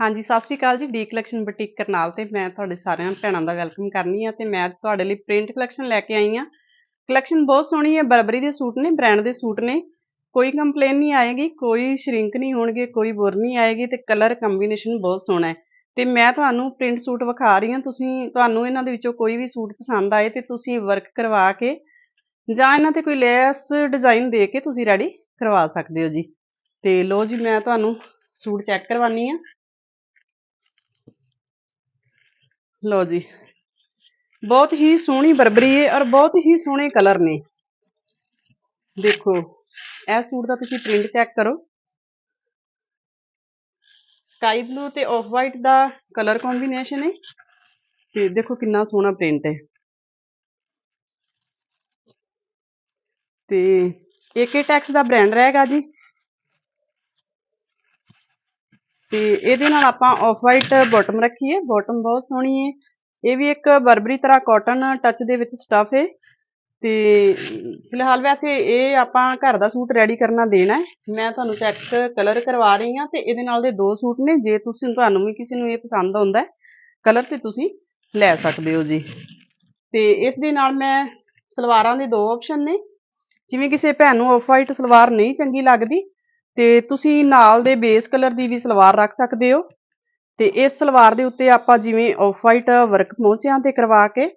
ਹਾਂਜੀ, ਸਤਿ ਸ਼੍ਰੀ ਅਕਾਲ ਜੀ ਡੀ ਕਲੈਕਸ਼ਨ ਬੁਟੀਕ ਕਰਨਾਲ ਤੇ ਮੈਂ ਤੁਹਾਡੇ ਸਾਰਿਆਂ ਭੈਣਾਂ ਦਾ ਵੈਲਕਮ ਕਰਨੀ ਆ ਤੇ ਮੈਂ ਤੁਹਾਡੇ ਲਈ ਪ੍ਰਿੰਟ ਕਲੈਕਸ਼ਨ ਲੈ ਕੇ ਆਈ ਆ। ਕਲੈਕਸ਼ਨ ਬਹੁਤ ਸੋਹਣੀ ਹੈ, ਬਰਬਰੀ ਦੇ ਸੂਟ ਨੇ ਬ੍ਰਾਂਡ ਦੇ ਸੂਟ ਨੇ। ਕੋਈ ਕੰਪਲੇਨ ਨਹੀਂ ਆਏਗੀ, ਕੋਈ ਸ਼ਰਿੰਕ ਨਹੀਂ ਹੋਣਗੇ, ਕੋਈ ਬੁਰ ਨਹੀਂ ਆਏਗੀ ਤੇ ਕਲਰ ਕੰਬੀਨੇਸ਼ਨ ਬਹੁਤ ਸੋਹਣਾ ਹੈ। ਤੇ ਮੈਂ ਤੁਹਾਨੂੰ ਪ੍ਰਿੰਟ ਸੂਟ ਵਿਖਾ ਰਹੀ ਹਾਂ, ਤੁਸੀਂ, ਤੁਹਾਨੂੰ ਇਹਨਾਂ ਦੇ ਵਿੱਚੋਂ ਕੋਈ ਵੀ ਸੂਟ ਪਸੰਦ ਆਏ ਤੇ ਤੁਸੀਂ ਵਰਕ ਕਰਵਾ ਕੇ ਜਾਂ ਇਹਨਾਂ ਤੇ ਕੋਈ ਲੈਸ ਡਿਜ਼ਾਈਨ ਦੇ ਕੇ ਤੁਸੀਂ ਰੈਡੀ ਕਰਵਾ ਸਕਦੇ ਹੋ ਜੀ। ਤੇ ਲੋ ਜੀ, ਮੈਂ ਤੁਹਾਨੂੰ ਸੂਟ ਚੈੱਕ ਕਰਵਾਨੀ ਆ ਲਓ ਜੀ। ਬਹੁਤ ਹੀ ਸੋਹਣੀ ਬਰਬਰੀ ਹੈ ਔਰ ਬਹੁਤ ਹੀ ਸੋਹਣੇ ਕਲਰ ਨੇ। ਦੇਖੋ, ਇਹ ਸੂਟ ਦਾ ਤੁਸੀਂ ਪ੍ਰਿੰਟ ਚੈੱਕ ਕਰੋ। ਸਕਾਈ ਬਲੂ ਤੇ ਆਫ ਵਾਈਟ ਦਾ ਕਲਰ ਕੰਬੀਨੇਸ਼ਨ ਹੈ ਤੇ ਦੇਖੋ ਕਿੰਨਾ ਸੋਹਣਾ ਪ੍ਰਿੰਟ ਹੈ ਤੇ ਏਕੇ ਟੈਕਸ ਦਾ ਬ੍ਰਾਂਡ ਰਹੇਗਾ ਜੀ। ਤੇ ਇਹਦੇ ਨਾਲ ਆਪਾਂ ਆਫ ਵਾਈਟ ਬਾਟਮ ਰੱਖੀ ਹੈ ਬਾਟਮ ਬਹੁਤ ਸੋਹਣੀ ਹੈ ਇਹ ਵੀ ਇੱਕ ਬਰਬਰੀ ਤਰ੍ਹਾਂ ਕਾਟਨ ਟੱਚ ਦੇ ਵਿੱਚ ਸਟਫ ਹੈ ਤੇ ਫਿਲਹਾਲ ਵੈਸੇ ਇਹ ਆਪਾਂ ਘਰ ਦਾ ਸੂਟ ਰੈਡੀ ਕਰਨਾ ਦੇਣਾ ਮੈਂ ਤੁਹਾਨੂੰ ਚੈੱਕ ਕਲਰ ਕਰਵਾ ਰਹੀ ਹਾਂ ਤੇ ਇਹਦੇ ਨਾਲ ਦੇ ਦੋ ਸੂਟ ਨੇ। ਜੇ ਤੁਸੀਂ ਤੁਹਾਨੂੰ ਵੀ ਕਿਸੇ ਨੂੰ ਇਹ ਪਸੰਦ ਆਉਂਦਾ ਕਲਰ ਤੇ ਤੁਸੀਂ ਲੈ ਸਕਦੇ ਹੋ ਜੀ। ਤੇ ਇਸ ਦੇ ਨਾਲ ਮੈਂ ਸਲਵਾਰਾਂ ਦੇ ਦੋ ਆਪਸ਼ਨ ਨੇ। ਜਿਵੇਂ ਕਿਸੇ ਭੈਣ ਨੂੰ ਆਫ ਵਾਈਟ ਸਲਵਾਰ ਨਹੀਂ ਚੰਗੀ ਲੱਗਦੀ ਤੇ ਤੁਸੀਂ ਨਾਲ ਦੇ ਬੇਸ ਕਲਰ ਦੀ ਵੀ ਸਲਵਾਰ ਰੱਖ ਸਕਦੇ ਹੋ। ਤੇ ਇਸ ਸਲਵਾਰ ਦੇ ਉੱਤੇ ਆਪਾਂ ਜਿਵੇਂ ਆਫ ਵਾਈਟ ਵਰਕ ਪਹੁੰਚਿਆਂ ਤੇ ਕਰਵਾ ਕੇ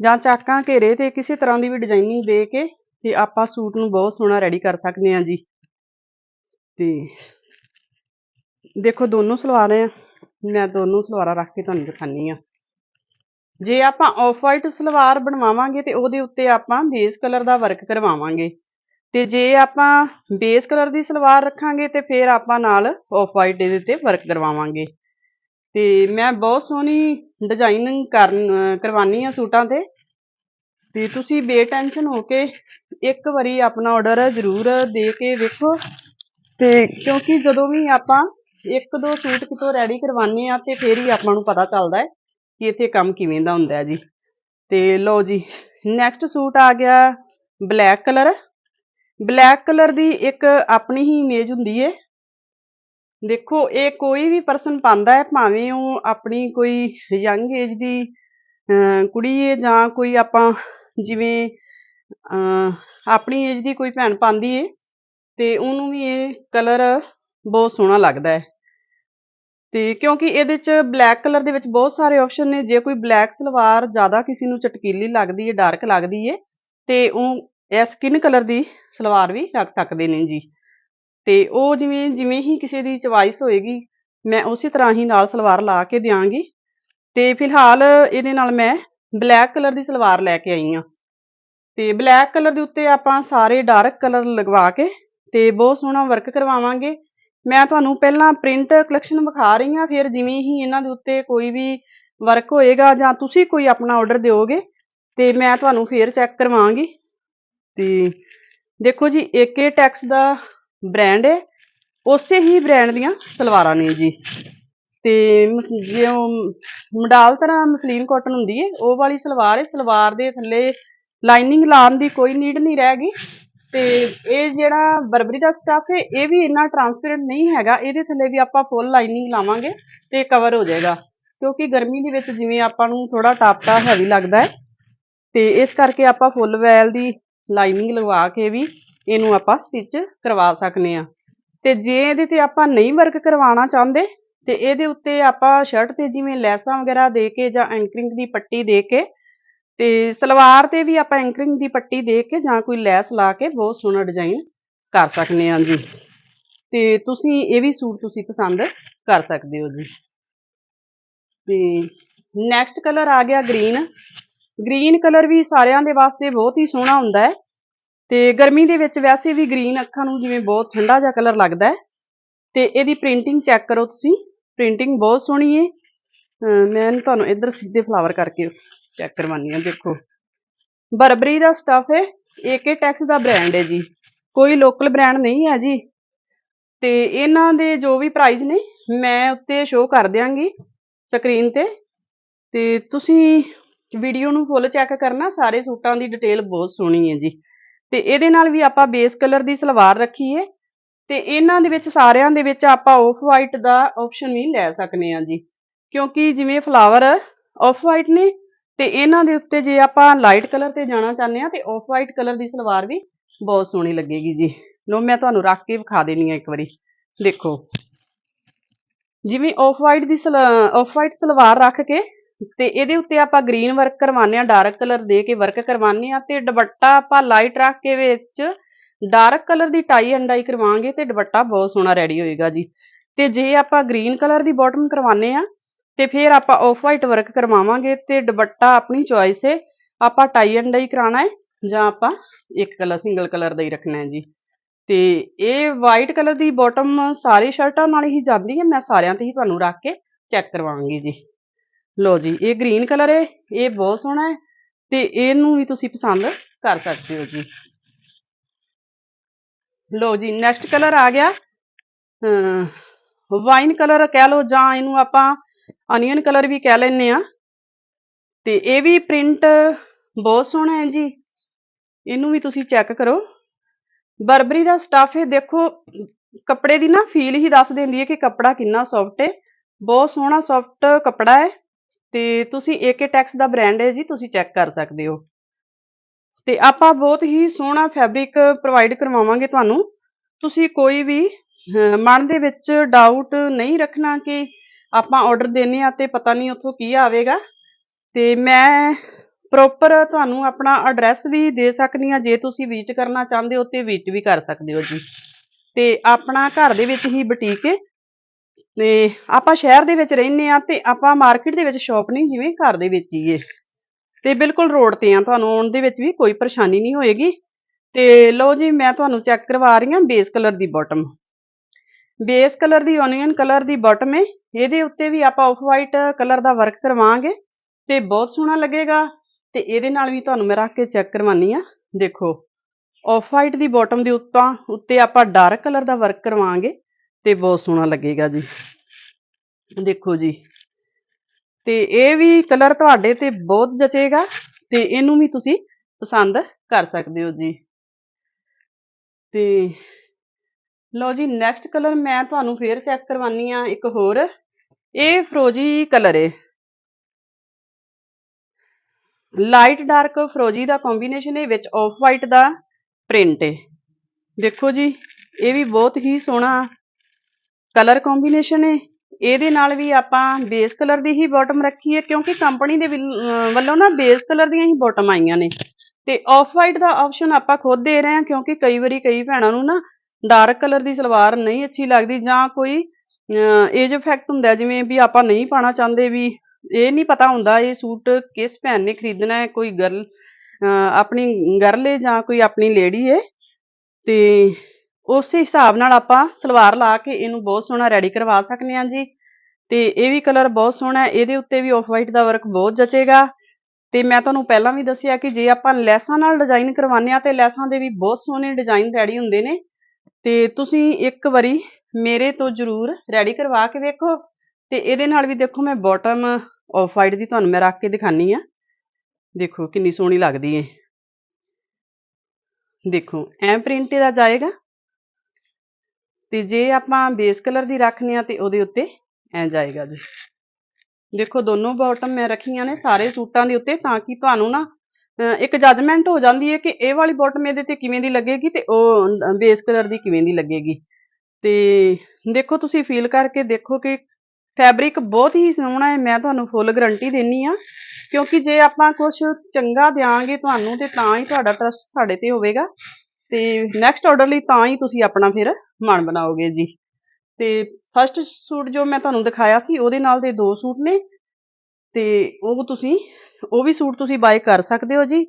ਜਾਂ ਚਾਕਾਂ ਘੇਰੇ ਤੇ ਕਿਸੇ ਤਰ੍ਹਾਂ ਦੀ ਵੀ ਡਿਜ਼ਾਈਨਿੰਗ ਦੇ ਕੇ ਤੇ ਆਪਾਂ ਸੂਟ ਨੂੰ ਬਹੁਤ ਸੋਹਣਾ ਰੈਡੀ ਕਰ ਸਕਦੇ ਹਾਂ ਜੀ। ਤੇ ਦੇਖੋ ਦੋਨੋਂ ਸਲਵਾਰਾਂ ਮੈਂ ਦੋਨੋਂ ਸਲਵਾਰਾਂ ਰੱਖ ਕੇ ਤੁਹਾਨੂੰ ਦਿਖਾਨੀ ਆ ਜੇ ਆਪਾਂ ਆਫ ਵਾਈਟ ਸਲਵਾਰ ਬਣਵਾਵਾਂਗੇ ਤੇ ਉਹਦੇ ਉੱਤੇ ਆਪਾਂ ਬੇਸ ਕਲਰ ਦਾ ਵਰਕ ਕਰਵਾਵਾਂਗੇ। ਤੇ ਜੇ ਆਪਾਂ ਬੇਸ ਕਲਰ ਦੀ ਸਲਵਾਰ ਰੱਖਾਂਗੇ ਤੇ ਫਿਰ ਆਪਾਂ ਨਾਲ ਆਫ ਵਾਈਟ ਦੇ ਉੱਤੇ ਵਰਕ ਕਰਵਾਵਾਂਗੇ। ਤੇ ਮੈਂ ਬਹੁਤ ਸੋਹਣੀ ਡਿਜ਼ਾਈਨਿੰਗ ਕਰਨ ਕਰਵਾਨੀ ਆ ਸੂਟਾਂ ਤੇ। ਤੇ ਤੁਸੀਂ ਬੇਟੈਨਸ਼ਨ ਹੋ ਕੇ ਇੱਕ ਵਾਰੀ ਆਪਣਾ ਆਰਡਰ ਜ਼ਰੂਰ ਦੇ ਕੇ ਵੇਖੋ। ਤੇ ਕਿਉਂਕਿ ਜਦੋਂ ਵੀ ਆਪਾਂ ਇੱਕ ਦੋ ਸੂਟ ਕਿਤੋਂ ਰੈਡੀ ਕਰਵਾਨੇ ਆ ਤੇ ਫਿਰ ਹੀ ਆਪਾਂ ਨੂੰ ਪਤਾ ਚੱਲਦਾ ਹੈ ਕਿ ਇੱਥੇ ਕੰਮ ਕਿਵੇਂ ਦਾ ਹੁੰਦਾ ਹੈ ਜੀ। ਤੇ ਲਓ ਜੀ ਨੈਕਸਟ ਸੂਟ ਆ ਗਿਆ ਬਲੈਕ ਕਲਰ ਬਲੈਕ ਕਲਰ ਦੀ ਇੱਕ ਆਪਣੀ ਹੀ ਇਮੇਜ ਹੁੰਦੀ ਹੈ ਦੇਖੋ, ਇਹ ਕੋਈ ਵੀ ਪਰਸਨ ਪਾਉਂਦਾ ਹੈ, ਭਾਵੇਂ ਉਹ ਆਪਣੀ ਕੋਈ ਯੰਗ ਏਜ ਦੀ ਕੁੜੀ ਹੈ ਜਾਂ ਕੋਈ ਆਪਾਂ ਜਿਵੇਂ ਆਪਣੀ ਏਜ ਦੀ ਕੋਈ ਭੈਣ ਪਾਉਂਦੀ ਹੈ ਤੇ ਉਹਨੂੰ ਵੀ ਇਹ ਕਲਰ ਬਹੁਤ ਸੋਹਣਾ ਲੱਗਦਾ ਹੈ। ਤੇ ਕਿਉਂਕਿ ਇਹਦੇ ਚ ਬਲੈਕ ਕਲਰ ਦੇ ਵਿੱਚ ਬਹੁਤ ਸਾਰੇ ਆਪਸ਼ਨ ਨੇ। ਜੇ ਕੋਈ ਬਲੈਕ ਸਲਵਾਰ ਜ਼ਿਆਦਾ ਕਿਸੇ ਨੂੰ ਚਟਕੀਲੀ ਲੱਗਦੀ ਹੈ ਡਾਰਕ ਲੱਗਦੀ ਹੈ ਤੇ ਉਹ ਇਹ ਸਕਿਨ ਕਲਰ ਦੀ ਸਲਵਾਰ ਵੀ ਰੱਖ ਸਕਦੇ ਨੇ ਜੀ। ਤੇ ਉਹ ਜਿਵੇਂ ਜਿਵੇਂ ਹੀ ਕਿਸੇ ਦੀ ਚੁਆਇਸ ਹੋਏਗੀ, ਮੈਂ ਉਸੇ ਤਰ੍ਹਾਂ ਹੀ ਨਾਲ ਸਲਵਾਰ ਲਾ ਕੇ ਦਿਆਂਗੀ। ਤੇ ਫਿਲਹਾਲ ਇਹਦੇ ਨਾਲ ਮੈਂ ਬਲੈਕ ਕਲਰ ਦੀ ਸਲਵਾਰ ਲੈ ਕੇ ਆਈ ਹਾਂ। ਤੇ ਬਲੈਕ ਕਲਰ ਦੇ ਉੱਤੇ ਆਪਾਂ ਸਾਰੇ ਡਾਰਕ ਕਲਰ ਲਗਵਾ ਕੇ ਤੇ ਬਹੁਤ ਸੋਹਣਾ ਵਰਕ ਕਰਵਾਵਾਂਗੇ। ਮੈਂ ਤੁਹਾਨੂੰ ਪਹਿਲਾਂ ਪ੍ਰਿੰਟ ਕਲੈਕਸ਼ਨ ਵਿਖਾ ਰਹੀ ਹਾਂ, ਫਿਰ ਜਿਵੇਂ ਹੀ ਇਹਨਾਂ ਦੇ ਉੱਤੇ ਕੋਈ ਵੀ ਵਰਕ ਹੋਏਗਾ ਜਾਂ ਤੁਸੀਂ ਕੋਈ ਆਪਣਾ ਆਰਡਰ ਦਿਓਗੇ, ਤੇ ਮੈਂ ਤੁਹਾਨੂੰ ਫੇਰ ਚੈੱਕ ਕਰਵਾਵਾਂਗੀ। ਤੇ ਦੇਖੋ ਜੀ, ਏਕੇ ਟੈਕਸ ਦਾ ਬ੍ਰਾਂਡ ਹੈ ਉਸੇ ਹੀ ਬ੍ਰਾਂਡ ਦੀਆਂ ਸਲਵਾਰਾਂ ਨੇ ਜੀ। ਤੇ ਜਿਉਂ ਮਡਾਲ ਤਰ੍ਹਾਂ ਮਸਲੀਨ ਕਾਟਨ ਹੁੰਦੀ ਹੈ ਉਹ ਵਾਲੀ ਸਲਵਾਰ ਹੈ ਸਲਵਾਰ ਦੇ ਥੱਲੇ ਲਾਈਨਿੰਗ ਲਾਉਣ ਦੀ ਕੋਈ ਨੀਡ ਨਹੀਂ ਰਹੇਗੀ ਤੇ ਇਹ ਜਿਹੜਾ ਬਰਬਰੀ ਦਾ ਸਟਫ ਹੈ ਇਹ ਵੀ ਇੰਨਾ ਟਰਾਂਸਪੇਰੈਂਟ ਨਹੀਂ ਹੈਗਾ, ਇਹਦੇ ਥੱਲੇ ਵੀ ਆਪਾਂ ਫੁੱਲ ਲਾਈਨਿੰਗ ਲਾਵਾਂਗੇ ਤੇ ਕਵਰ ਹੋ ਜਾਏਗਾ। ਕਿਉਂਕਿ ਗਰਮੀ ਦੇ ਵਿੱਚ ਜਿਵੇਂ ਆਪਾਂ ਨੂੰ ਥੋੜਾ ਟਾਪਟਾ ਹੈਵੀ ਲੱਗਦਾ ਹੈ ਤੇ ਇਸ ਕਰਕੇ ਆਪਾਂ ਫੁੱਲ ਵੈਲ ਦੀ ਲਾਈਨਿੰਗ ਲਗਵਾ ਕੇ ਵੀ ਇਹਨੂੰ ਆਪਾਂ ਸਟਿਚ ਕਰਵਾ ਸਕਨੇ ਆ। ਤੇ ਜੇ ਇਹਦੇ ਤੇ ਆਪਾਂ ਨਹੀਂ ਵਰਕ ਕਰਵਾਉਣਾ ਚਾਹੁੰਦੇ, ਤੇ ਇਹਦੇ ਉੱਤੇ ਆਪਾਂ ਸ਼ਰਟ ਤੇ ਜਿਵੇਂ ਲੈਸਾਂ ਵਗੈਰਾ ਦੇ ਕੇ ਜਾਂ ਐਂਕਰਿੰਗ ਦੀ ਪੱਟੀ ਦੇ ਕੇ, ਤੇ ਸਲਵਾਰ ਤੇ ਵੀ ਆਪਾਂ ਐਂਕਰਿੰਗ ਦੀ ਪੱਟੀ ਦੇ ਕੇ ਜਾਂ ਕੋਈ ਲੈਸ ਲਾ ਕੇ ਬਹੁਤ ਸੋਹਣਾ ਡਿਜ਼ਾਈਨ ਕਰ ਸਕਨੇ ਆ ਜੀ। ਤੇ ਤੁਸੀਂ ਇਹ ਵੀ ਸੂਟ ਤੁਸੀਂ ਪਸੰਦ ਕਰ ਸਕਦੇ ਹੋ ਜੀ। ਤੇ ਨੈਕਸਟ ਕਲਰ ਆ ਗਿਆ ਗ੍ਰੀਨ ਗ੍ਰੀਨ ਕਲਰ ਵੀ ਸਾਰਿਆਂ ਦੇ ਵਾਸਤੇ ਬਹੁਤ ਹੀ ਸੋਹਣਾ ਹੁੰਦਾ ਹੈ ਤੇ ਗਰਮੀ ਦੇ ਵਿੱਚ ਵੈਸੇ ਵੀ ਗ੍ਰੀਨ ਅੱਖਾਂ ਨੂੰ ਜਿਵੇਂ ਬਹੁਤ ਠੰਡਾ ਜਿਹਾ ਕਲਰ ਲੱਗਦਾ ਹੈ ਤੇ ਇਹਦੀ ਪ੍ਰਿੰਟਿੰਗ ਚੈੱਕ ਕਰੋ ਤੁਸੀਂ। ਪ੍ਰਿੰਟਿੰਗ ਬਹੁਤ ਸੋਹਣੀ ਹੈ। ਮੈਂ ਤੁਹਾਨੂੰ ਇੱਧਰ ਸਿੱਧੇ ਫਲਾਵਰ ਕਰਕੇ ਚੈੱਕ ਕਰਵਾਨੀ ਆ ਦੇਖੋ। ਬਰਬਰੀ ਦਾ ਸਟਫ ਹੈ ਏਕੇ ਟੈਕਸ ਦਾ ਬ੍ਰਾਂਡ ਹੈ ਜੀ। ਕੋਈ ਲੋਕਲ ਬ੍ਰਾਂਡ ਨਹੀਂ ਹੈ ਜੀ। ਤੇ ਇਹਨਾਂ ਦੇ ਜੋ ਵੀ ਪ੍ਰਾਈਸ ਨੇ, ਮੈਂ ਉੱਤੇ ਸ਼ੋਅ ਕਰ ਦਿਆਂਗੀ ਸਕਰੀਨ ਤੇ। ਤੇ ਤੁਸੀਂ ਵੀਡੀਓ ਨੂੰ ਫੁੱਲ ਚੈੱਕ ਕਰਨਾ, ਸਾਰੇ ਸੂਟਾਂ ਦੀ ਡਿਟੇਲ ਬਹੁਤ ਸੋਹਣੀ ਹੈ ਜੀ। ਤੇ ਇਹਦੇ ਨਾਲ ਵੀ ਆਪਾਂ ਬੇਸ ਕਲਰ ਦੀ ਸਲਵਾਰ ਰੱਖੀ ਹੈ ਤੇ ਇਹਨਾਂ ਦੇ ਵਿੱਚ, ਸਾਰਿਆਂ ਦੇ ਵਿੱਚ ਆਪਾਂ ਆਫ ਵਾਈਟ ਦਾ ਆਪਸ਼ਨ ਵੀ ਲੈ ਸਕਨੇ ਆ ਜੀ। ਕਿਉਂਕਿ ਜਿਵੇਂ ਫਲਾਵਰ ਆਫ ਵਾਈਟ ਨੇ ਤੇ ਇਹਨਾਂ ਦੇ ਉੱਤੇ ਜੇ ਆਪਾਂ ਲਾਈਟ ਕਲਰ ਤੇ ਜਾਣਾ ਚਾਹੁੰਦੇ ਆ, ਤੇ ਆਫ ਵਾਈਟ ਕਲਰ ਦੀ ਸਲਵਾਰ ਵੀ ਬਹੁਤ ਸੋਹਣੀ ਲੱਗੇਗੀ ਜੀ। ਲੋ ਮੈਂ ਤੁਹਾਨੂੰ ਰੱਖ ਕੇ ਵਿਖਾ ਦੇਣੀ ਆ ਇੱਕ ਵਾਰੀ। ਦੇਖੋ, ਜਿਵੇਂ ਆਫ ਵਾਈਟ ਦੀ ਆਫ ਵਾਈਟ ਸਲਵਾਰ ਰੱਖ ਕੇ ਤੇ ਇਹਦੇ ਉੱਤੇ ਆਪਾਂ ਗ੍ਰੀਨ ਵਰਕ ਕਰਵਾਉਂਦੇ ਆ ਡਾਰਕ ਕਲਰ ਦੇ ਕੇ ਵਰਕ ਕਰਵਾਉਂਦੇ ਆ ਤੇ ਦੁਪੱਟਾ ਆਪਾਂ ਲਾਈਟ ਰੱਖ ਕੇ ਵਿੱਚ ਡਾਰਕ ਕਲਰ ਦੀ ਟਾਈ ਐਂਡ ਡਾਈ ਕਰਵਾਵਾਂਗੇ ਤੇ ਦੁਪੱਟਾ ਬਹੁਤ ਸੋਹਣਾ ਰੈਡੀ ਹੋਏਗਾ ਜੀ। ਤੇ ਜੇ ਆਪਾਂ ਗ੍ਰੀਨ ਕਲਰ ਦੀ ਬਾਟਮ ਕਰਵਾਉਂਦੇ ਆ ਤੇ ਫਿਰ ਆਪਾਂ ਆਫ ਵਾਈਟ ਵਰਕ ਕਰਵਾਵਾਂਗੇ ਤੇ ਦੁਪੱਟਾ ਆਪਣੀ ਚੁਆਇਸ ਹੈ, ਆਪਾਂ ਟਾਈ ਐਂਡ ਡਾਈ ਕਰਾਣਾ ਹੈ ਜਾਂ ਆਪਾਂ ਇੱਕ ਕਲਰ ਸਿੰਗਲ ਕਲਰ ਦਾ ਹੀ ਰੱਖਣਾ ਹੈ ਜੀ। ਤੇ ਇਹ ਵਾਈਟ ਕਲਰ ਦੀ ਬਾਟਮ ਸਾਰੀ ਸ਼ਰਟਾਂ ਨਾਲ ਹੀ ਜਾਂਦੀ ਹੈ, ਮੈਂ ਸਾਰਿਆਂ ਤੇ ਹੀ ਤੁਹਾਨੂੰ ਰੱਖ ਕੇ ਚੈੱਕ ਕਰਵਾਵਾਂਗੀ ਜੀ। ਲੋ ਜੀ, ਇਹ ਗ੍ਰੀਨ ਕਲਰ ਹੈ, ਇਹ ਬਹੁਤ ਸੋਹਣਾ ਹੈ ਤੇ ਇਹਨੂੰ ਵੀ ਤੁਸੀਂ ਪਸੰਦ ਕਰ ਸਕਦੇ ਹੋ ਜੀ। ਲੋ ਜੀ ਨੈਕਸਟ ਕਲਰ ਆ ਗਿਆ। ਵਾਈਨ ਕਲਰ ਕਹਿ ਲਓ ਜਾਂ ਇਹਨੂੰ ਆਪਾਂ ਅਨੀਅਨ ਕਲਰ ਵੀ ਕਹਿ ਲੈਨੇ ਆ ਤੇ ਇਹ ਵੀ ਪ੍ਰਿੰਟ ਬਹੁਤ ਸੋਹਣਾ ਹੈ ਜੀ। ਇਹਨੂੰ ਵੀ ਤੁਸੀਂ ਚੈੱਕ ਕਰੋ। ਬਰਬਰੀ ਦਾ ਸਟਫ ਇਹ ਦੇਖੋ, ਕੱਪੜੇ ਦੀ ਨਾ ਫੀਲ ਹੀ ਦੱਸ ਦਿੰਦੀ ਹੈ ਕਿ ਕੱਪੜਾ ਕਿੰਨਾ ਸੌਫਟ ਹੈ। ਬਹੁਤ ਸੋਹਣਾ ਸੌਫਟ ਕੱਪੜਾ ਹੈ। ਤੇ ਤੁਸੀਂ ਏਕੇ ਟੈਕਸ ਦਾ ਬ੍ਰਾਂਡ ਹੈ ਜੀ, ਤੁਸੀਂ ਚੈੱਕ ਕਰ ਸਕਦੇ ਹੋ। ਤੇ ਆਪਾਂ ਬਹੁਤ ਹੀ ਸੋਹਣਾ ਫੈਬਰਿਕ ਪ੍ਰੋਵਾਈਡ ਕਰਵਾਵਾਂਗੇ ਤੁਹਾਨੂੰ। ਤੁਸੀਂ ਕੋਈ ਵੀ ਮਨ ਦੇ ਵਿੱਚ ਡਾਊਟ ਨਹੀਂ ਰੱਖਣਾ ਕਿ ਆਪਾਂ ਆਰਡਰ ਦੇਣੇ ਆ ਤੇ ਪਤਾ ਨਹੀਂ ਉੱਥੋਂ ਕੀ ਆਵੇਗਾ। ਤੇ ਮੈਂ ਪ੍ਰੋਪਰ ਤੁਹਾਨੂੰ ਆਪਣਾ ਐਡਰੈਸ ਵੀ ਦੇ ਸਕਦੀ ਆ ਜੇ ਤੁਸੀਂ ਵਿਜ਼ਿਟ ਕਰਨਾ ਚਾਹੁੰਦੇ ਹੋ ਤੇ ਵਿਜ਼ਿਟ ਵੀ ਕਰ ਸਕਦੇ ਹੋ ਜੀ। ਤੇ ਆਪਣਾ ਘਰ ਦੇ ਵਿੱਚ ਹੀ ਬੁਟੀਕ ਹੈ। ਤੇ ਆਪਾਂ ਸ਼ਹਿਰ ਦੇ ਵਿੱਚ ਰਹਿੰਦੇ ਆ ਤੇ ਆਪਾਂ ਮਾਰਕੀਟ ਦੇ ਵਿੱਚ ਸ਼ਾਪ ਨਹੀਂ, ਜਿਵੇਂ ਘਰ ਦੇ ਵਿੱਚ ਹੀ ਹੈ। ਤੇ ਬਿਲਕੁਲ ਰੋਡ ਤੇ ਆ ਤੁਹਾਨੂੰ ਆਉਣ ਦੇ ਵਿੱਚ ਵੀ ਕੋਈ ਪਰੇਸ਼ਾਨੀ ਨਹੀਂ ਹੋਏਗੀ। ਤੇ ਲਓ ਜੀ, ਮੈਂ ਤੁਹਾਨੂੰ ਚੈੱਕ ਕਰਵਾ ਰਹੀ ਹਾਂ ਬੇਸ ਕਲਰ ਦੀ ਬਾਟਮ ਬੇਸ ਕਲਰ ਦੀ ਓਨੀਅਨ ਕਲਰ ਦੀ ਬਾਟਮ ਹੈ। ਇਹਦੇ ਉੱਤੇ ਵੀ ਆਪਾਂ ਆਫ ਵਾਈਟ ਕਲਰ ਦਾ ਵਰਕ ਕਰਵਾਵਾਂਗੇ ਤੇ ਬਹੁਤ ਸੋਹਣਾ ਲੱਗੇਗਾ। ਤੇ ਇਹਦੇ ਨਾਲ ਵੀ ਤੁਹਾਨੂੰ ਮੈਂ ਰੱਖ ਕੇ ਚੈੱਕ ਕਰਵਾਨੀ ਆ ਦੇਖੋ ਆਫ ਵਾਈਟ ਦੀ ਬਾਟਮ ਦੇ ਉੱਤਾਂ ਉੱਤੇ ਆਪਾਂ ਡਾਰਕ ਕਲਰ ਦਾ ਵਰਕ ਕਰਵਾਵਾਂਗੇ। ਤੇ ਬਹੁਤ ਸੋਹਣਾ ਲੱਗੇਗਾ ਜੀ। ਦੇਖੋ ਜੀ। ਤੇ ਇਹ ਵੀ ਕਲਰ ਤੁਹਾਡੇ ਤੇ ਬਹੁਤ ਜਚੇਗਾ ਤੇ ਇਹਨੂੰ ਵੀ ਤੁਸੀਂ ਪਸੰਦ ਕਰ ਸਕਦੇ ਹੋ ਜੀ। ਤੇ ਲਓ ਜੀ ਨੈਕਸਟ ਕਲਰ ਮੈਂ ਤੁਹਾਨੂੰ ਫੇਰ ਚੈੱਕ ਕਰਵਾਨੀ ਆ ਇੱਕ ਹੋਰ। ਇਹ ਫਰੋਜੀ ਕਲਰ ਹੈ ਲਾਈਟ ਡਾਰਕ ਫਰੋਜੀ ਦਾ ਕੰਬੀਨੇਸ਼ਨ ਹੈ ਵਿੱਚ ਆਫ ਵਾਈਟ ਦਾ ਪ੍ਰਿੰਟ ਹੈ ਦੇਖੋ ਜੀ, ਇਹ ਵੀ ਬਹੁਤ ਹੀ ਸੋਹਣਾ ਕਲਰ ਕੰਬੀਨੇਸ਼ਨ ਹੈ ਇਹਦੇ ਨਾਲ ਵੀ ਆਪਾਂ ਬੇਸ ਕਲਰ ਦੀ ਹੀ ਬਾਟਮ ਰੱਖੀ ਹੈ ਕਿਉਂਕਿ ਕੰਪਨੀ ਦੇ ਵੱਲੋਂ ਨਾ ਬੇਸ ਕਲਰ ਦੀਆਂ ਹੀ ਬਾਟਮ ਆਈਆਂ ਨੇ। ਤੇ ਆਫ ਵਾਈਟ ਦਾ ਆਪਸ਼ਨ ਆਪਾਂ ਖੁਦ ਦੇ ਰਹੇ ਹਾਂ, ਕਿਉਂਕਿ ਕਈ ਵਾਰੀ ਕਈ ਭੈਣਾਂ ਨੂੰ ਨਾ ਡਾਰਕ ਕਲਰ ਦੀ ਸਲਵਾਰ ਨਹੀਂ ਅੱਛੀ ਲੱਗਦੀ ਜਾਂ ਕੋਈ ਏਜ ਇਫੈਕਟ ਹੁੰਦਾ, ਜਿਵੇਂ ਵੀ ਆਪਾਂ ਨਹੀਂ ਪਾਣਾ ਚਾਹੁੰਦੇ ਵੀ, ਇਹ ਨਹੀਂ ਪਤਾ ਹੁੰਦਾ ਇਹ ਸੂਟ ਕਿਸ ਭੈਣ ਨੇ ਖਰੀਦਣਾ ਹੈ, ਕੋਈ ਗਰਲ ਆਪਣੀ ਗਰਲ ਹੈ ਜਾਂ ਕੋਈ ਆਪਣੀ ਲੇਡੀ ਹੈ ਤੇ ਉਸੇ ਹਿਸਾਬ ਨਾਲ ਆਪਾਂ ਸਲਵਾਰ ਲਾ ਕੇ ਇਹਨੂੰ ਬਹੁਤ ਸੋਹਣਾ ਰੈਡੀ ਕਰਵਾ ਸਕਨੇ ਆ ਜੀ। ਤੇ ਇਹ ਵੀ ਕਲਰ ਬਹੁਤ ਸੋਹਣਾ ਹੈ, ਇਹਦੇ ਉੱਤੇ ਵੀ ਆਫ ਵਾਈਟ ਦਾ ਵਰਕ ਬਹੁਤ ਜਚੇਗਾ। ਤੇ ਮੈਂ ਤੁਹਾਨੂੰ ਪਹਿਲਾਂ ਵੀ ਦੱਸਿਆ ਕਿ ਜੇ ਆਪਾਂ ਲੈਸਾਂ ਨਾਲ ਡਿਜ਼ਾਈਨ ਕਰਵਾਉਂਦੇ ਆ ਤੇ ਲੈਸਾਂ ਦੇ ਵੀ ਬਹੁਤ ਸੋਹਣੇ ਡਿਜ਼ਾਈਨ ਰੈਡੀ ਹੁੰਦੇ ਨੇ। ਤੇ ਤੁਸੀਂ ਇੱਕ ਵਾਰੀ ਮੇਰੇ ਤੋਂ ਜ਼ਰੂਰ ਰੈਡੀ ਕਰਵਾ ਕੇ ਵੇਖੋ। ਤੇ ਇਹਦੇ ਨਾਲ ਵੀ ਦੇਖੋ ਮੈਂ ਬਾਟਮ ਆਫ ਵਾਈਟ ਦੀ ਤੁਹਾਨੂੰ ਮੈਂ ਰੱਖ ਕੇ ਦਿਖਾਨੀ ਆ। ਦੇਖੋ ਕਿੰਨੀ ਸੋਹਣੀ ਲੱਗਦੀ ਹੈ ਦੇਖੋ, ਐ ਪ੍ਰਿੰਟ ਦਾ ਜਾਏਗਾ। ਤੇ ਜੇ ਆਪਾਂ ਬੇਸ ਕਲਰ ਦੀ ਰੱਖਨੀ ਆ ਤੇ ਉਹਦੇ ਉੱਤੇ ਐ ਜਾਏਗਾ ਜੀ। ਦੇਖੋ ਦੋਨੋਂ ਬਾਟਮ ਮੈਂ ਰੱਖੀਆਂ ਨੇ ਸਾਰੇ ਸੂਟਾਂ ਦੇ ਉੱਤੇ ਤਾਂ ਕਿ ਤੁਹਾਨੂੰ ਨਾ ਇੱਕ ਜਜਮੈਂਟ ਹੋ ਜਾਂਦੀ ਹੈ ਕਿ ਇਹ ਵਾਲੀ ਬਾਟਮ ਇਹਦੇ ਤੇ ਕਿਵੇਂ ਦੀ ਲੱਗੇਗੀ ਤੇ ਉਹ ਬੇਸ ਕਲਰ ਦੀ ਕਿਵੇਂ ਦੀ ਲੱਗੇਗੀ। ਤੇ ਦੇਖੋ ਤੁਸੀਂ ਫੀਲ ਕਰਕੇ ਦੇਖੋ ਕਿ ਫੈਬਰਿਕ ਬਹੁਤ ਹੀ ਸੋਹਣਾ ਹੈ, ਮੈਂ ਤੁਹਾਨੂੰ ਫੁੱਲ ਗਰੰਟੀ ਦੇਣੀ ਆ ਕਿਉਂਕਿ ਜੇ ਆਪਾਂ ਕੁਝ ਚੰਗਾ ਦਿਆਂਗੇ ਤੁਹਾਨੂੰ ਤੇ ਤਾਂ ਹੀ ਤੁਹਾਡਾ ਟਰਸਟ ਸਾਡੇ ਤੇ ਹੋਵੇਗਾ। ਤੇ ਨੈਕਸਟ ਆਰਡਰ ਲਈ ਤਾਂ ਹੀ ਤੁਸੀਂ ਆਪਣਾ ਫਿਰ ਮਨ ਬਣਾਓਗੇ ਜੀ। ਤੇ ਫਸਟ ਸੂਟ ਜੋ ਮੈਂ ਤੁਹਾਨੂੰ ਦਿਖਾਇਆ ਸੀ, ਉਹਦੇ ਨਾਲ ਦੇ ਦੋ ਸੂਟ ਨੇ। ਤੇ ਉਹ ਤੁਸੀਂ, ਉਹ ਵੀ ਸੂਟ ਤੁਸੀਂ ਬਾਏ ਕਰ ਸਕਦੇ ਹੋ ਜੀ।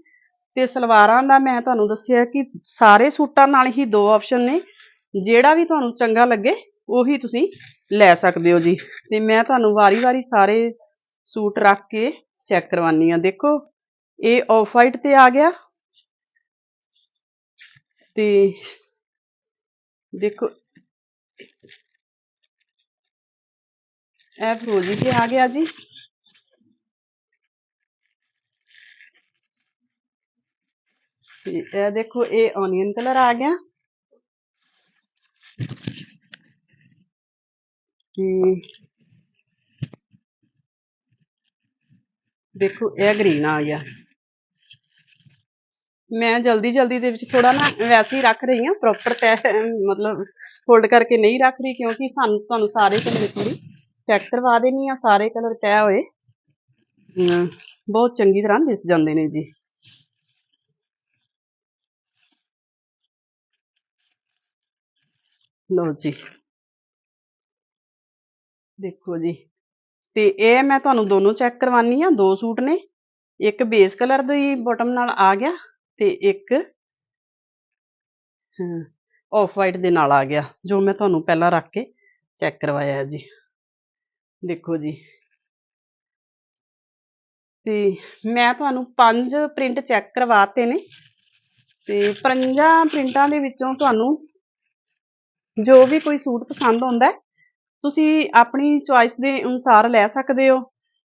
ਤੇ ਸਲਵਾਰਾਂ ਦਾ ਮੈਂ ਤੁਹਾਨੂੰ ਦੱਸਿਆ ਕਿ ਸਾਰੇ ਸੂਟਾਂ ਨਾਲ ਹੀ ਦੋ ਆਪਸ਼ਨ ਨੇ। ਜਿਹੜਾ ਵੀ ਤੁਹਾਨੂੰ ਚੰਗਾ ਲੱਗੇ, ਉਹੀ ਤੁਸੀਂ ਲੈ ਸਕਦੇ ਹੋ ਜੀ। ਤੇ ਮੈਂ ਤੁਹਾਨੂੰ ਵਾਰੀ-ਵਾਰੀ ਸਾਰੇ ਸੂਟ ਰੱਖ ਕੇ ਚੈੱਕ ਕਰਵਾਨੀ ਆ ਦੇਖੋ, ਇਹ ਆਫ ਵਾਈਟ ਤੇ ਆ ਗਿਆ। ਤੇ ਦੇਖੋ ਇਹ ਫਰੋਜੀ ਤੇ ਆ ਗਿਆ ਜੀ। ਇਹ ਦੇਖੋ, ਇਹ ਓਨੀਅਨ ਕਲਰ ਆ ਗਿਆ। ਦੇਖੋ, ਇਹ ਗ੍ਰੀਨ ਆ ਗਿਆ। ਮੈਂ ਜਲਦੀ ਜਲਦੀ ਦੇ ਵਿੱਚ ਥੋੜਾ ਨਾ ਵੈਸੇ ਹੀ ਰੱਖ ਰਹੀ ਹਾਂ ਪ੍ਰੋਪਰ ਤੈ ਮਤਲਬ ਫੋਲਡ ਕਰਕੇ ਨਹੀਂ ਰੱਖ ਰਹੀ ਕਿਉਂਕਿ ਸਾਨੂੰ, ਤੁਹਾਨੂੰ ਸਾਰੇ ਕਲਰ ਥੋੜੀ ਚੈੱਕ ਕਰਵਾ ਦੇਣੀ ਆ, ਸਾਰੇ ਕਲਰ ਤੈ ਹੋਏ। ਅਮ ਬਹੁਤ ਚੰਗੀ ਤਰ੍ਹਾਂ ਦਿਸ ਜਾਂਦੇ ਨੇ ਜੀ। ਲਓ ਜੀ। ਦੇਖੋ ਜੀ, ਤੇ ਇਹ ਮੈਂ ਤੁਹਾਨੂੰ ਦੋਨੋਂ ਚੈੱਕ ਕਰਵਾਨੀ ਆ, ਦੋ ਸੂਟ ਨੇ। ਇੱਕ ਬੇਸ ਕਲਰ ਦੀ ਬਾਟਮ ਨਾਲ ਆ ਗਿਆ ਤੇ ਇੱਕ ਆਫ ਵਾਈਟ ਦੇ ਨਾਲ ਆ ਗਿਆ, ਜੋ ਮੈਂ ਤੁਹਾਨੂੰ ਪਹਿਲਾਂ ਰੱਖ ਕੇ ਚੈੱਕ ਕਰਵਾਇਆ ਹੈ ਜੀ। ਦੇਖੋ ਜੀ। ਤੇ ਮੈਂ ਤੁਹਾਨੂੰ ਪੰਜ ਪ੍ਰਿੰਟ ਚੈੱਕ ਕਰਵਾਤੇ ਨੇ ਤੇ ਪੰਜਾਂ ਪ੍ਰਿੰਟਾਂ ਦੇ ਵਿੱਚੋਂ ਤੁਹਾਨੂੰ ਜੋ ਵੀ ਕੋਈ ਸੂਟ ਪਸੰਦ ਆਉਂਦਾ ਤੁਸੀਂ ਆਪਣੀ ਚੁਆਇਸ ਦੇ ਅਨੁਸਾਰ ਲੈ ਸਕਦੇ ਹੋ।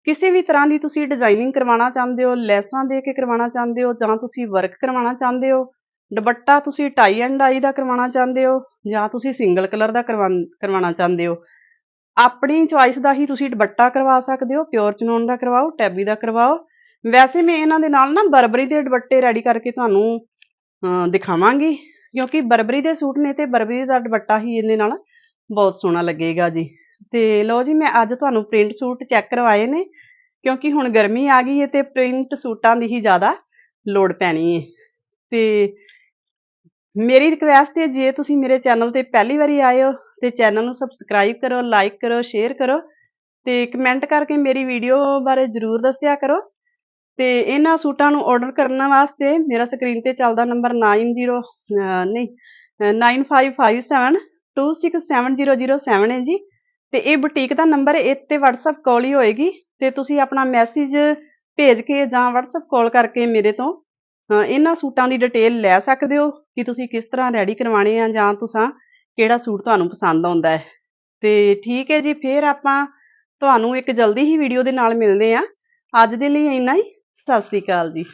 ਕਿਸੇ ਵੀ ਤਰ੍ਹਾਂ ਦੀ ਤੁਸੀਂ ਡਿਜ਼ਾਈਨਿੰਗ ਕਰਵਾਉਣਾ ਚਾਹੁੰਦੇ ਹੋ ਲੈਸਾਂ ਦੇ ਕੇ ਕਰਵਾਉਣਾ ਚਾਹੁੰਦੇ ਹੋ ਜਾਂ ਤੁਸੀਂ ਵਰਕ ਕਰਵਾਉਣਾ ਚਾਹੁੰਦੇ ਹੋ ਦੁਪੱਟਾ ਤੁਸੀਂ ਟਾਈ ਐਂਡ ਆਈ ਦਾ ਕਰਵਾਉਣਾ ਚਾਹੁੰਦੇ ਹੋ ਜਾਂ ਤੁਸੀਂ ਸਿੰਗਲ ਕਲਰ ਦਾ ਕਰਵਾ ਕਰਵਾਉਣਾ ਚਾਹੁੰਦੇ ਹੋ ਆਪਣੀ ਚੁਆਇਸ ਦਾ ਹੀ ਤੁਸੀਂ ਦੁਪੱਟਾ ਕਰਵਾ ਸਕਦੇ ਹੋ ਪਿਓਰ ਚਨੋਨ ਦਾ ਕਰਵਾਓ ਟੈਬੀ ਦਾ ਕਰਵਾਓ। ਵੈਸੇ ਮੈਂ ਇਹਨਾਂ ਦੇ ਨਾਲ ਨਾ ਬਰਬਰੀ ਦੇ ਦੁਪੱਟੇ ਰੈਡੀ ਕਰਕੇ ਤੁਹਾਨੂੰ ਅਹ, ਦਿਖਾਵਾਂਗੀ ਕਿਉਂਕਿ ਬਰਬਰੀ ਦੇ ਸੂਟ ਨੇ ਤੇ ਬਰਬਰੀ ਦਾ ਦੁਪੱਟਾ ਹੀ ਇਹਦੇ ਨਾਲ ਬਹੁਤ ਸੋਹਣਾ ਲੱਗੇਗਾ ਜੀ। ਤੇ ਲਓ ਜੀ, ਮੈਂ ਅੱਜ ਤੁਹਾਨੂੰ ਪ੍ਰਿੰਟ ਸੂਟ ਚੈੱਕ ਕਰਵਾਏ ਨੇ, ਕਿਉਂਕਿ ਹੁਣ ਗਰਮੀ ਆ ਗਈ ਹੈ ਤੇ ਪ੍ਰਿੰਟ ਸੂਟਾਂ ਦੀ ਹੀ ਜ਼ਿਆਦਾ ਲੋੜ ਪੈਣੀ ਹੈ ਤੇ ਮੇਰੀ ਰਿਕਵੈਸਟ ਹੈ ਜੇ ਤੁਸੀਂ ਮੇਰੇ ਚੈਨਲ ਤੇ ਪਹਿਲੀ ਵਾਰੀ ਆਏ ਹੋ, ਤੇ ਚੈਨਲ ਨੂੰ ਸਬਸਕ੍ਰਾਈਬ ਕਰੋ ਲਾਈਕ ਕਰੋ ਸ਼ੇਅਰ ਕਰੋ ਤੇ ਕਮੈਂਟ ਕਰਕੇ ਮੇਰੀ ਵੀਡੀਓ ਬਾਰੇ ਜਰੂਰ ਦੱਸਿਆ ਕਰੋ। ਤੇ ਇਹਨਾਂ ਸੂਟਾਂ ਨੂੰ ਆਰਡਰ ਕਰਨ ਵਾਸਤੇ ਮੇਰਾ ਸਕਰੀਨ ਤੇ ਚੱਲਦਾ ਨੰਬਰ 90 ਅਹ ਨਹੀਂ, ਅਹ 9557267007 ਹੈ ਜੀ। ਤੇ ਇਹ ਬੁਟੀਕ ਦਾ ਨੰਬਰ ਇੱਥੇ ਇਹ ਤੇ WhatsApp ਕਾਲ ਹੀ ਹੋਏਗੀ ਤੇ ਤੁਸੀਂ ਆਪਣਾ ਮੈਸੇਜ ਭੇਜ ਕੇ ਜਾਂ WhatsApp ਕਾਲ ਕਰਕੇ ਮੇਰੇ ਤੋਂ ਇਹਨਾਂ ਸੂਟਾਂ ਦੀ ਡਿਟੇਲ ਲੈ ਸਕਦੇ ਹੋ ਕਿ ਤੁਸੀਂ ਕਿਸ ਤਰ੍ਹਾਂ ਰੈਡੀ ਕਰਵਾਣੇ ਆ ਜਾਂ ਤੁਸੀਂ ਕਿਹੜਾ ਸੂਟ ਤੁਹਾਨੂੰ ਪਸੰਦ ਆਉਂਦਾ ਹੈ। ਤੇ ਠੀਕ ਹੈ ਜੀ, ਫੇਰ ਆਪਾਂ ਤੁਹਾਨੂੰ ਇੱਕ ਜਲਦੀ ਹੀ ਵੀਡੀਓ ਦੇ ਨਾਲ ਮਿਲਦੇ ਆ ਅੱਜ ਦੇ ਲਈ ਇੰਨਾ ਹੀ, ਸਤਿ ਸ੍ਰੀ ਅਕਾਲ ਜੀ।